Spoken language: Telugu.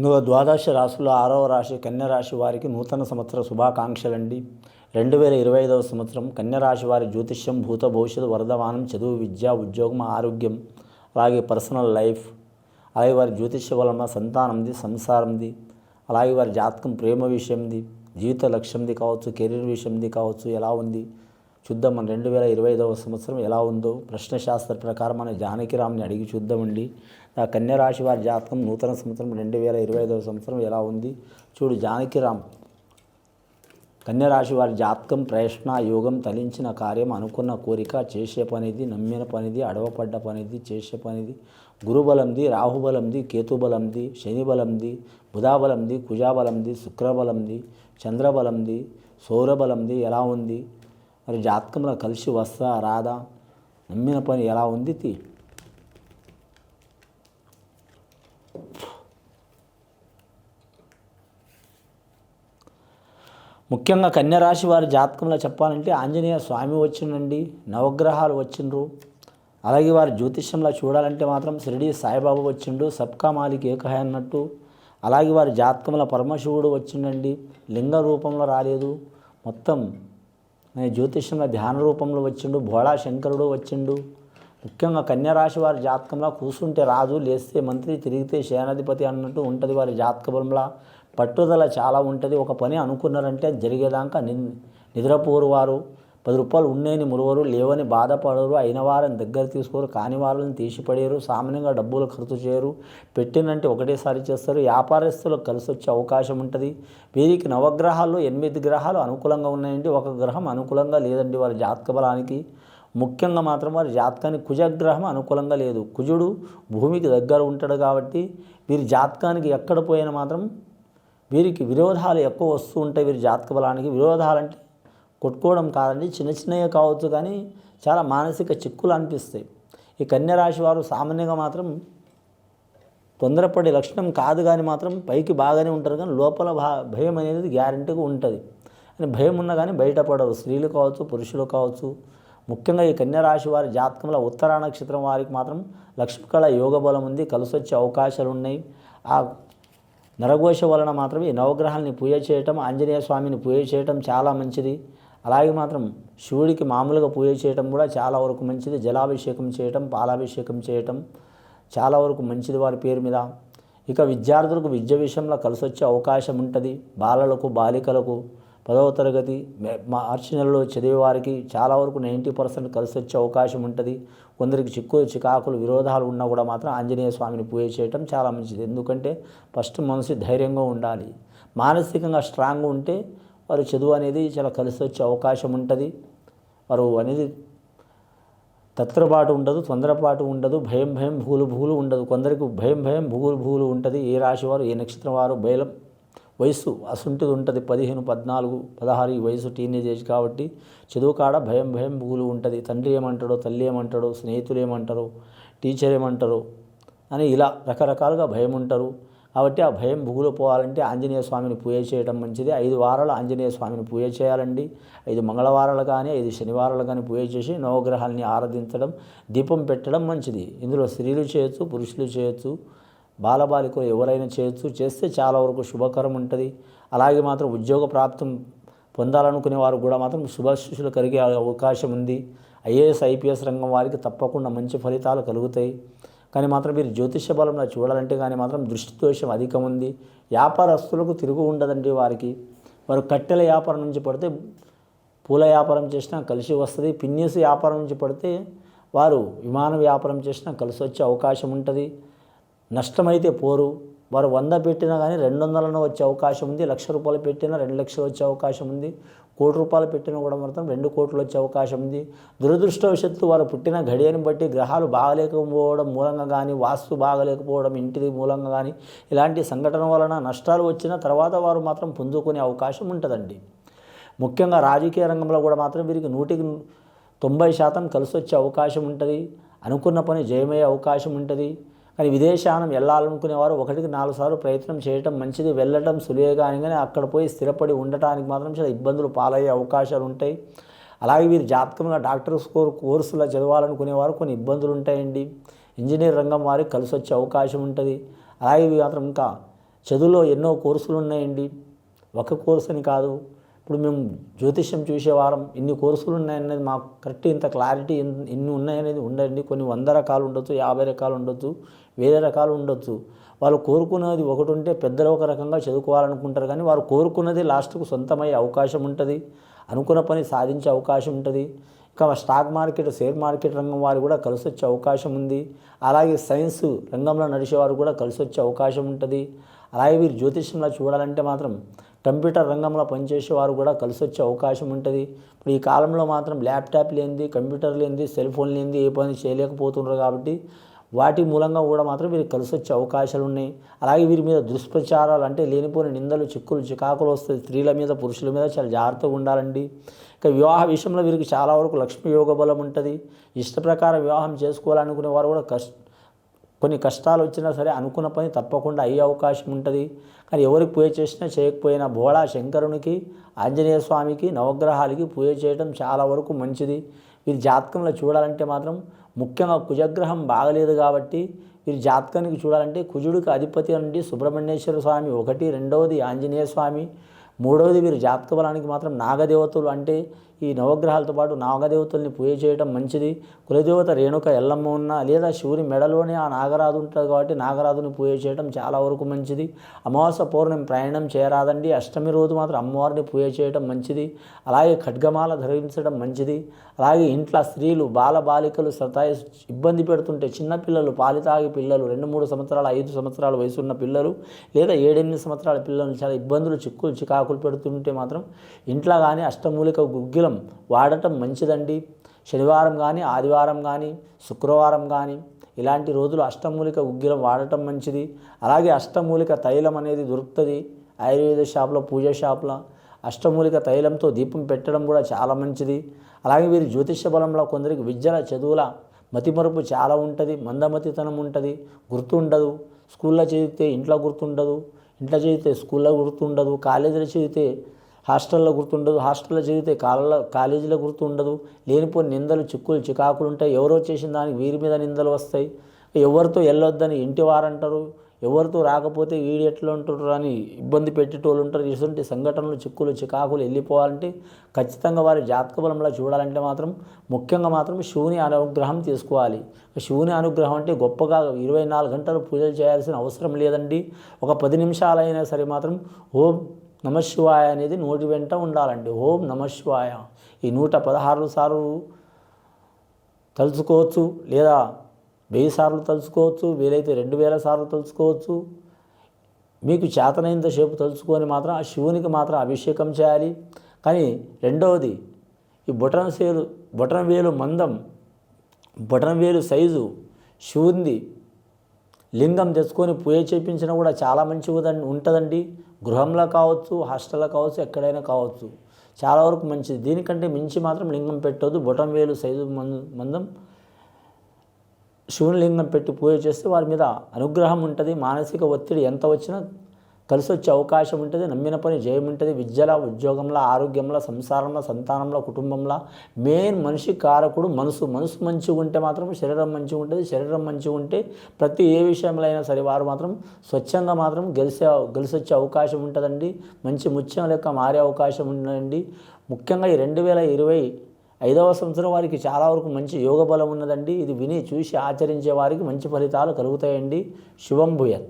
ఇందులో ద్వాదశ రాశుల్లో ఆరవ రాశి కన్య రాశి వారికి నూతన సంవత్సర శుభాకాంక్షలండి. రెండు వేల ఇరవై ఐదవ సంవత్సరం కన్య రాశి వారి జ్యోతిష్యం భూత భవిష్యత్తు వరదవానం చదువు విద్య ఉద్యోగం ఆరోగ్యం అలాగే పర్సనల్ లైఫ్ అలాగే వారి జ్యోతిష్య వలన సంతానంది సంసారంది అలాగే వారి జాతకం ప్రేమ విషయంది జీవిత లక్ష్యంది కావచ్చు కెరీర్ విషయంది కావచ్చు ఎలా ఉంది చూద్దాం మన రెండు వేల ఇరవై ఐదవ సంవత్సరం ఎలా ఉందో. ప్రశ్నశాస్త్ర ప్రకారం మన జానకిరామ్ని అడిగి చూద్దామండి. నా కన్య రాశి వారి జాతకం నూతన సంవత్సరం రెండు వేల ఇరవై ఐదవ సంవత్సరం ఎలా ఉంది? చూడు జానకిరామ్ కన్యరాశి వారి జాతకం ప్రయత్న యోగం తలించిన కార్యం అనుకున్న కోరిక చేసే పనిది నమ్మిన పనిది అడవపడ్డ పనిది చేసే పనిది గురుబలంది రాహుబలంది కేతుబలంది శనిబలంది బుధాబలంది కుజాబలంది శుక్రబలంది చంద్రబలంది సౌరబలంది ఎలా ఉంది? మరి జాతకంలో కలిసి వస్తా రాదా? నమ్మిన పని ఎలా ఉంది తీ? ముఖ్యంగా కన్యరాశి వారి జాతకంలో చెప్పాలంటే ఆంజనేయ స్వామి వచ్చిండండి నవగ్రహాలు వచ్చిండ్రు. అలాగే వారి జ్యోతిష్యంలో చూడాలంటే మాత్రం షిరిడి సాయిబాబు వచ్చిండు సబ్కా మాలిక్ ఏకహ అన్నట్టు. అలాగే వారి జాతకంలో పరమశివుడు వచ్చిండండి లింగ రూపంలో రాలేదు. మొత్తం ఆయన జ్యోతిష్యంలో ధ్యాన రూపంలో వచ్చిండు భోళా శంకరుడు వచ్చిండు. ముఖ్యంగా కన్యరాశి వారి జాతకంలో కూర్చుంటే రాజు లేస్తే మంత్రి తిరిగితే సేనాధిపతి అన్నట్టు ఉంటుంది వారి జాతక బలంలో పట్టుదల చాలా ఉంటుంది. ఒక పని అనుకున్నారంటే జరిగేదాకా ని నిద్రపోరు వారు. పది రూపాయలు ఉన్నాయని మురువరు లేవని బాధపడరు అయిన వారిని దగ్గర తీసుకోరు కాని వారిని తీసిపడేరు సామాన్యంగా డబ్బులు ఖర్చు చేయరు పెట్టినంటే ఒకటేసారి చేస్తారు వ్యాపారస్తులకు కలిసి వచ్చే అవకాశం ఉంటుంది. వీరికి నవగ్రహాల్లో ఎనిమిది గ్రహాలు అనుకూలంగా ఉన్నాయండి ఒక గ్రహం అనుకూలంగా లేదండి వారి జాతక బలానికి. ముఖ్యంగా మాత్రం వారి జాతకానికి కుజగ్రహం అనుకూలంగా లేదు. కుజుడు భూమికి దగ్గర ఉంటాడు కాబట్టి వీరి జాతకానికి ఎక్కడ పోయినా మాత్రం వీరికి విరోధాలు ఎక్కువ వస్తూ ఉంటాయి వీరి జాతక బలానికి. విరోధాలంటే కొట్టుకోవడం కాదండి. చిన్న చిన్నవి కావచ్చు కానీ చాలా మానసిక చిక్కులు అనిపిస్తాయి. ఈ కన్యరాశి వారు సామాన్యంగా మాత్రం తొందరపడే లక్షణం కాదు కానీ మాత్రం పైకి బాగానే ఉంటారు కానీ లోపల భా భయం అనేది గ్యారంటీగా ఉంటుంది. అని భయం ఉన్నా కానీ బయటపడరు. స్త్రీలు కావచ్చు పురుషులు కావచ్చు. ముఖ్యంగా ఈ కన్యరాశి వారి జాతకంలో ఉత్తరా నక్షత్రం వారికి మాత్రం లక్ష్మీకళ యోగ బలం ఉంది. కలిసి వచ్చే అవకాశాలు ఉన్నాయి. ఆ నరఘోష వలన మాత్రం ఈ నవగ్రహాలని పూజ చేయటం ఆంజనేయ స్వామిని పూజ చేయటం చాలా మంచిది. అలాగే మాత్రం శివుడికి మామూలుగా పూజ చేయటం కూడా చాలా వరకు మంచిది. జలాభిషేకం చేయటం పాలాభిషేకం చేయటం చాలా వరకు మంచిది వారి పేరు మీద. ఇక విద్యార్థులకు విద్య విషయంలో కలిసి వచ్చే అవకాశం ఉంటుంది. బాలలకు బాలికలకు పదవ తరగతి మార్చి నెలలో చదివే వారికి చాలా వరకు నైంటీ పర్సెంట్ కలిసి వచ్చే అవకాశం ఉంటుంది. కొందరికి చిక్కు చికాకులు విరోధాలు ఉన్నా కూడా మాత్రం ఆంజనేయ స్వామిని పూజ చేయటం చాలా మంచిది. ఎందుకంటే ఫస్ట్ మనసు ధైర్యంగా ఉండాలి. మానసికంగా స్ట్రాంగ్ ఉంటే వారు చదువు అనేది చాలా కలిసి వచ్చే అవకాశం ఉంటుంది. వారు అనేది తత్రపాటు ఉండదు తొందరపాటు ఉండదు భయం భయం భూలు భూలు ఉండదు. కొందరికి భయం భయం భూలు భూలు ఉంటుంది. ఏ రాశి వారు ఏ నక్షత్రం వారు బయలం వయసు అసుంటిది ఉంటుంది. పదిహేను పద్నాలుగు పదహారు ఈ వయసు టీనేజ్ ఏజ్ కాబట్టి చదువు కాడ భయం భయం భూలు ఉంటుంది. తండ్రి ఏమంటాడో తల్లి ఏమంటాడో స్నేహితులు ఏమంటారో టీచర్ ఏమంటారో అని ఇలా రకరకాలుగా భయం ఉంటారు. కాబట్టి ఆ భయం భూగులు పోవాలంటే ఆంజనేయ స్వామిని పూజ చేయడం మంచిది. ఐదు వారాలు ఆంజనేయ స్వామిని పూజ చేయాలండి. ఐదు మంగళవారాలు కానీ ఐదు శనివారాలు కానీ పూజ చేసి నవగ్రహాలని ఆరాధించడం దీపం పెట్టడం మంచిది. ఇందులో స్త్రీలు చేయొచ్చు పురుషులు చేయొచ్చు బాలబాలికలు ఎవరైనా చేయొచ్చు. చేస్తే చాలా వరకు శుభకరం ఉంటుంది. అలాగే మాత్రం ఉద్యోగ ప్రాప్తం పొందాలనుకునే వారు కూడా మాత్రం శుభశిషులు కలిగే అవకాశం ఉంది. ఐఏఎస్ ఐపీఎస్ రంగం వారికి తప్పకుండా మంచి ఫలితాలు కలుగుతాయి. కానీ మాత్రం మీరు జ్యోతిష బలంలో చూడాలంటే కానీ మాత్రం దృష్టి దోషం అధికం ఉంది వ్యాపారస్తులకు తిరుగు ఉండదండి వారికి. వారు కట్టెల వ్యాపారం నుంచి పడితే పూల వ్యాపారం చేసినా కలిసి వస్తుంది. పిన్నీసు వ్యాపారం నుంచి పడితే వారు విమాన వ్యాపారం చేసినా కలిసి వచ్చే అవకాశం ఉంటుంది. నష్టమైతే పోరు. వారు వంద పెట్టినా కానీ రెండు వందలను వచ్చే అవకాశం ఉంది. లక్ష రూపాయలు పెట్టినా రెండు లక్షలు వచ్చే అవకాశం ఉంది. కోటి రూపాయలు పెట్టినా కూడా మాత్రం రెండు కోట్లు వచ్చే అవకాశం ఉంది. దురదృష్టవశత్తు వారు పుట్టిన గడియని బట్టి గ్రహాలు బాగలేకపోవడం మూలంగా కానీ వాస్తు బాగలేకపోవడం ఇంటిది మూలంగా కానీ ఇలాంటి సంఘటన వలన నష్టాలు వచ్చిన తర్వాత వారు మాత్రం పుంజుకునే అవకాశం ఉంటుందండి. ముఖ్యంగా రాజకీయ రంగంలో కూడా మాత్రం వీరికి నూటికి తొంభై శాతం కలిసి వచ్చే అవకాశం ఉంటుంది. అనుకున్న పని జయమయ్యే అవకాశం ఉంటుంది. కానీ విదేశానం వెళ్ళాలనుకునేవారు ఒకటికి నాలుగు సార్లు ప్రయత్నం చేయటం మంచిది. వెళ్ళటం సులువే కానీ కానీ అక్కడ పోయి స్థిరపడి ఉండటానికి మాత్రం చాలా ఇబ్బందులు పాలయ్యే అవకాశాలు ఉంటాయి. అలాగే వీరు జాతకంగా డాక్టర్ స్కోర్ కోర్సులో చదవాలనుకునేవారు కొన్ని ఇబ్బందులు ఉంటాయండి. ఇంజనీర్ రంగం వారికి కలిసి వచ్చే అవకాశం ఉంటుంది. అలాగే మాత్రం ఇంకా చదువులో ఎన్నో కోర్సులు ఉన్నాయండి. ఒక కోర్సు అని కాదు. ఇప్పుడు మేము జ్యోతిష్యం చూసేవారం ఇన్ని కోర్సులు ఉన్నాయనేది మాకు కరెక్ట్ ఇంత క్లారిటీ ఇన్- ఇన్ని ఉన్నాయనేది ఉండండి కొన్ని వంద రకాలు ఉండొచ్చు యాభై రకాలు ఉండొచ్చు. వేరే రకాలు ఉండొచ్చు. వాళ్ళు కోరుకున్నది ఒకటి ఉంటే పెద్దలు ఒక రకంగా చదువుకోవాలనుకుంటారు కానీ వారు కోరుకున్నది లాస్ట్కు సొంతమయ్యే అవకాశం ఉంటుంది. అనుకున్న పని సాధించే అవకాశం ఉంటుంది. ఇంకా స్టాక్ మార్కెట్ షేర్ మార్కెట్ రంగం వారు కూడా కలిసి వచ్చే అవకాశం ఉంది. అలాగే సైన్స్ రంగంలో నడిచేవారు కూడా కలిసి వచ్చే అవకాశం ఉంటుంది. అలాగే వీరు జ్యోతిష్యంలో చూడాలంటే మాత్రం కంప్యూటర్ రంగంలో పనిచేసే వారు కూడా కలిసి వచ్చే అవకాశం ఉంటుంది. ఇప్పుడు ఈ కాలంలో మాత్రం ల్యాప్టాప్ లేనిది కంప్యూటర్ లేనిది సెల్ ఫోన్ లేనిది ఏ పని చేయలేకపోతున్నారు కాబట్టి వాటి మూలంగా కూడా మాత్రం వీరికి కలిసి వచ్చే అవకాశాలు ఉన్నాయి. అలాగే వీరి మీద దుష్ప్రచారాలు అంటే లేనిపోని నిందలు చిక్కులు చికాకులు వస్తాయి. స్త్రీల మీద పురుషుల మీద చాలా జాగ్రత్తగా ఉండాలండి. ఇక వివాహ విషయంలో వీరికి చాలా వరకు లక్ష్మీ యోగ బలం ఉంటుంది. ఇష్ట ప్రకారం వివాహం చేసుకోవాలనుకునే వారు కూడా కష్ట కొన్ని కష్టాలు వచ్చినా సరే అనుకున్న పని తప్పకుండా అయ్యే అవకాశం ఉంటుంది. కానీ ఎవరికి పూజ చేసినా చేయకపోయినా బోళా శంకరునికి ఆంజనేయ స్వామికి నవగ్రహాలకి పూజ చేయడం చాలా వరకు మంచిది. వీరి జాతకంలో చూడాలంటే మాత్రం ముఖ్యంగా కుజగ్రహం బాగలేదు కాబట్టి వీరి జాతకానికి చూడాలంటే కుజుడికి అధిపతి నుండి సుబ్రహ్మణ్యేశ్వర స్వామి ఒకటి రెండవది ఆంజనేయ స్వామి మూడవది వీరి జాతక బలానికి మాత్రం నాగదేవతలు అంటే ఈ నవగ్రహాలతో పాటు నాగదేవతల్ని పూజ చేయడం మంచిది. కులదేవత రేణుక ఎల్లమ్మ ఉన్న లేదా శివుని మెడలోనే ఆ నాగరాజు ఉంటుంది కాబట్టి నాగరాజుని పూజ చేయడం చాలా వరకు మంచిది. అమావాస్య పౌర్ణమి ప్రయాణం చేయరాదండి. అష్టమి రోజు మాత్రం అమ్మవారిని పూజ చేయడం మంచిది. అలాగే ఖడ్గమాల ధరించడం మంచిది. అలాగే ఇంట్లో స్త్రీలు బాల బాలికలు సతాయి ఇబ్బంది పెడుతుంటే చిన్నపిల్లలు పాలి తాగి పిల్లలు రెండు మూడు సంవత్సరాలు ఐదు సంవత్సరాల వయసున్న పిల్లలు లేదా ఏడెనిమిది సంవత్సరాల పిల్లలు చాలా ఇబ్బందులు చిక్కులు చికాకులు పెడుతుంటే మాత్రం ఇంట్లో కానీ అష్టమూలిక గుగ్గిల వాడటం మంచిదండి. శనివారం కానీ ఆదివారం కానీ శుక్రవారం కానీ ఇలాంటి రోజులు అష్టమూలిక ఉగ్గిలం వాడటం మంచిది. అలాగే అష్టమూలిక తైలం అనేది దొరుకుతుంది. ఆయుర్వేద షాప్లో పూజ షాప్లో అష్టమూలిక తైలంతో దీపం పెట్టడం కూడా చాలా మంచిది. అలాగే వీరి జ్యోతిష్య బలంలో కొందరికి విద్యల చదువుల మతిమరుపు చాలా ఉంటుంది. మందమతితనం ఉంటుంది. గుర్తుండదు. స్కూల్లో చదివితే ఇంట్లో గుర్తుండదు. ఇంట్లో చదివితే స్కూల్లో గుర్తుండదు. కాలేజీలో చదివితే హాస్టల్లో గుర్తుండదు. హాస్టల్లో చదివితే కాళ్ళ కాలేజీలో గుర్తుండదు. లేనిపోని నిందలు చిక్కులు చికాకులు ఉంటాయి. ఎవరో చేసిన దానికి వీరి మీద నిందలు వస్తాయి. ఎవరితో వెళ్ళొద్దని ఇంటి వారంటారు. ఎవరితో రాకపోతే వీడు ఎట్లా ఉంటారు అని ఇబ్బంది పెట్టేటోళ్ళు ఉంటారు. ఇటువంటి సంఘటనలు చిక్కులు చికాకులు వెళ్ళిపోవాలంటే ఖచ్చితంగా వారి జాతక బలంలో చూడాలంటే మాత్రం ముఖ్యంగా మాత్రం శివుని అనుగ్రహం తీసుకోవాలి. శివుని అనుగ్రహం అంటే గొప్పగా ఇరవై నాలుగు గంటలు పూజలు చేయాల్సిన అవసరం లేదండి. ఒక పది నిమిషాలైనా సరే మాత్రం ఓం నమశివాయ అనేది నోటి వెంట ఉండాలండి. ఓం నమశివాయ. ఈ నూట పదహారు సార్లు తలుచుకోవచ్చు లేదా వెయ్యి సార్లు తలుచుకోవచ్చు వీలైతే రెండు వేల సార్లు తలుచుకోవచ్చు. మీకు చేతనైనంతసేపు తలుచుకొని మాత్రం ఆ శివునికి మాత్రం అభిషేకం చేయాలి. కానీ రెండవది ఈ బొటన సేలు బొటన్ వేలు మందం బొటన్ వేలు సైజు శివుంది. లింగం తెచ్చుకొని పూజ చేయించినా కూడా చాలా మంచి ఉంటుందండి గృహంలో కావచ్చు హాస్టల్లో కావచ్చు ఎక్కడైనా కావచ్చు. చాలా వరకు మంచిది. దీనికంటే మించి మాత్రం లింగం పెట్టొద్దు. బొటం వేలు సైజు మంద- మందం శివుని లింగం పెట్టి పూజ చేస్తే వారి మీద అనుగ్రహం ఉంటుంది. మానసిక ఒత్తిడి ఎంత వచ్చినా కలిసి వచ్చే అవకాశం ఉంటుంది నమ్మిన పని జయం ఉంటుంది. విద్యలో ఉద్యోగంలో ఆరోగ్యంలో సంసారంలో సంతానంలో కుటుంబంలో. మెయిన్ మనిషి కారకుడు మనసు. మనసు మంచిగా ఉంటే మాత్రం శరీరం మంచిగా ఉంటుంది. శరీరం మంచిగా ఉంటే ప్రతి ఏ విషయంలో అయినా సరే వారు మాత్రం స్వచ్ఛంగా మాత్రం గెలిసే గెలిసి వచ్చే అవకాశం ఉంటుందండి. మంచి ముత్యం లెక్క మారే అవకాశం ఉందండి ముఖ్యంగా ఈ రెండు వేల ఇరవై ఐదవ సంవత్సరం వారికి చాలా వరకు మంచి యోగ బలం ఉన్నదండి. ఇది విని చూసి ఆచరించే వారికి మంచి ఫలితాలు కలుగుతాయండి. శుభం భూయత్.